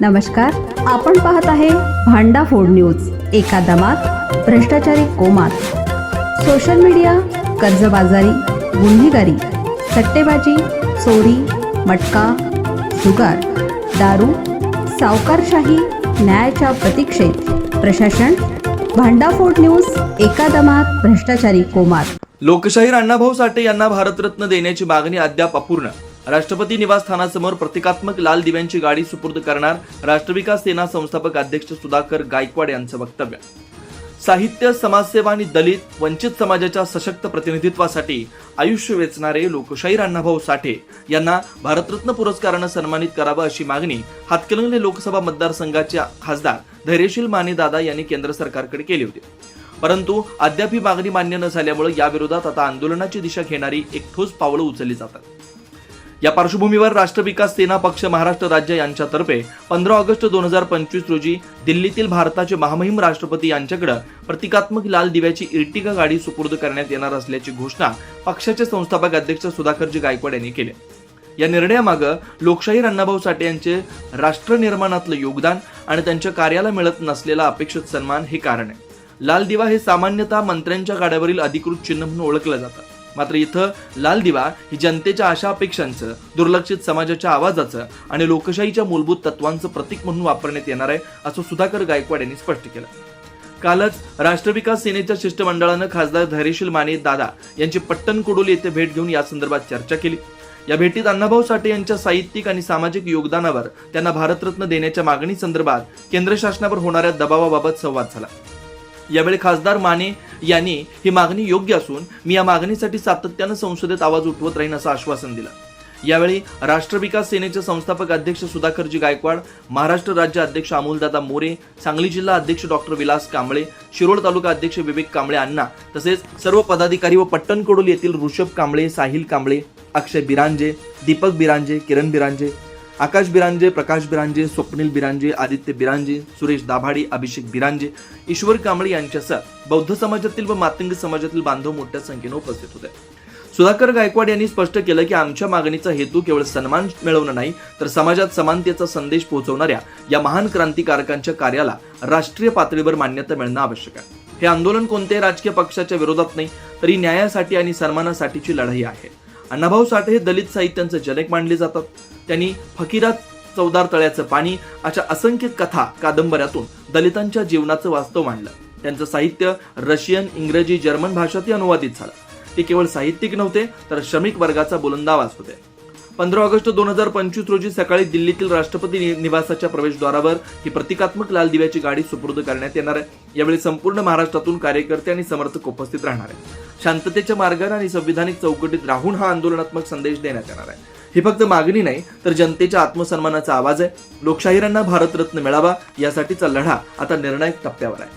नमस्कार आपण पाहत आहे भांडा फोड न्यूज एका दमात भ्रष्टाचारी कोमात. सोशल मीडिया कर्जबाजारी गुन्हेगारी सट्टेबाजी चोरी मटका जुगार दारू सावकारशाही न्यायाच्या प्रतीक्षेत. प्रशासन भांडाफोड न्यूज एका दमात भ्रष्टाचारी कोमात. लोकशाहीर अण्णाभाऊ साठे यांना भारतरत्न देण्याची मागणी अद्याप अपूर्ण. राष्ट्रपती निवासस्थानासमोर प्रतिकात्मक लाल दिव्यांची गाडी सुपूर्द करणार राष्ट्रविकास सेना संस्थापक अध्यक्ष सुधाकर गायकवाड यांचं वक्तव्य. साहित्य समाजसेवा आणि दलित वंचित समाजाच्या सशक्त प्रतिनिधित्वासाठी आयुष्य वेचणारे लोकशाहीर अण्णाभाऊ साठे यांना भारतरत्न पुरस्कारानं सन्मानित करावं अशी मागणी हातकलंगले लोकसभा मतदारसंघाचे खासदार धैर्यशील माने दादा यांनी केंद्र सरकारकडे केली होती. परंतु अद्याप ही मागणी मान्य न झाल्यामुळे याविरोधात आता आंदोलनाची दिशा घेणारी एक ठोस पावलं उचलली जातात. या पार्श्वभूमीवर राष्ट्र विकास सेना पक्ष महाराष्ट्र राज्य यांच्यातर्फे पंधरा ऑगस्ट दोन हजार पंचवीस रोजी दिल्लीतील भारताचे महामहिम राष्ट्रपती यांच्याकडे प्रतिकात्मक लाल दिव्याची इर्टिगा गाडी सुपूर्द करण्यात येणार असल्याची घोषणा पक्षाचे संस्थापक अध्यक्ष सुधाकरजी गायकवाड यांनी केली. या निर्णयामागं लोकशाहीर अण्णाभाऊ साठे यांचे राष्ट्र निर्माणातलं योगदान आणि त्यांच्या कार्याला मिळत नसलेला अपेक्षित सन्मान हे कारण आहे. लाल दिवा हे सामान्यतः मंत्र्यांच्या गाड्यावरील अधिकृत चिन्ह म्हणून ओळखलं जातं. मात्र इथं लाल दिवा ही जनतेच्या आशा अपेक्षांचं दुर्लक्षित समाजाच्या आवाजाचं आणि लोकशाहीच्या मूलभूत तत्वांचं प्रतीक म्हणून वापरण्यात येणार आहे असं सुधाकर गायकवाड यांनी स्पष्ट केलं. कालच राष्ट्रविकास सेनेच्या शिष्टमंडळानं खासदार धैर्यशील माने दादा यांची पट्टण कुडोली येथे भेट घेऊन या संदर्भात चर्चा केली. या भेटीत अण्णाभाऊ साठे यांच्या साहित्यिक आणि सामाजिक योगदानावर त्यांना भारतरत्न देण्याच्या मागणी संदर्भात केंद्र शासनावर होणाऱ्या दबावाबाबत संवाद झाला. यावेळी खासदार माने यांनी ही मागणी योग्य असून मी या मागणीसाठी सातत्यानं संसदेत आवाज उठवत राहीन असं आश्वासन दिलं. यावेळी राष्ट्र विकास सेनेचे संस्थापक अध्यक्ष सुधाकरजी गायकवाड महाराष्ट्र राज्य अध्यक्ष अमोलदादा मोरे सांगली जिल्हा अध्यक्ष डॉक्टर विलास कांबळे शिरोळ तालुका अध्यक्ष विवेक कांबळे अण्णा तसेच सर्व पदाधिकारी व पट्टणकोडोल येथील ऋषभ कांबळे साहिल कांबळे अक्षय बिरांजे दीपक बिरांजे किरण बिरांजे आकाश बिरांजे प्रकाश बिरांजे स्वप्नील बिरांजे आदित्य बिरांजे सुरेश दाभाडी अभिषेक बिरांजे ईश्वर कांबळे यांच्यासह बौद्ध समाजातील व मातंग समाजातील बांधव मोठ्या संख्येने उपस्थित होते. सुधाकर गायकवाड यांनी स्पष्ट केलं की आमच्या मागणीचा हेतू केवळ सन्मान मिळवणं नाही तर समाजात समानतेचा संदेश पोहोचवणाऱ्या या महान क्रांतिकारकांच्या कार्याला राष्ट्रीय पातळीवर मान्यता मिळणं आवश्यक आहे. हे आंदोलन कोणत्याही राजकीय पक्षाच्या विरोधात नाही तरी न्यायासाठी आणि सन्मानासाठीची लढाई आहे. अण्णाभाऊ साठे हे दलित साहित्यांचे जनक मानले जातात. त्यांनी फकीरात चौदार तळ्याचं पाणी अशा असंख्य कथा कादंबऱ्यातून दलितांच्या जीवनाचं वास्तव मांडलं. त्यांचं साहित्य रशियन इंग्रजी जर्मन भाषातही अनुवादित झालं. ते केवळ साहित्यिक नव्हते तर श्रमिक वर्गाचा बुलंद होते. पंधरा ऑगस्ट दोन हजार पंचवीस रोजी सकाळी दिल्लीतील राष्ट्रपती निवासाच्या प्रवेशद्वारावर ही प्रतिकात्मक लाल दिव्याची गाडी सुपूर्द करण्यात येणार आहे. यावेळी संपूर्ण महाराष्ट्रातून कार्यकर्ते आणि समर्थक उपस्थित राहणार आहे शांततेच्या मार्गाने आणि संविधानिक चौकटीत राहून हा आंदोलनात्मक संदेश देण्यात येणार आहे. ही फक्त मागणी नाही तर जनतेच्या आत्मसन्मानाचा आवाज आहे. लोकशाहीरांना भारतरत्न मिळावा यासाठीचा लढा आता निर्णायक टप्प्यावर आहे.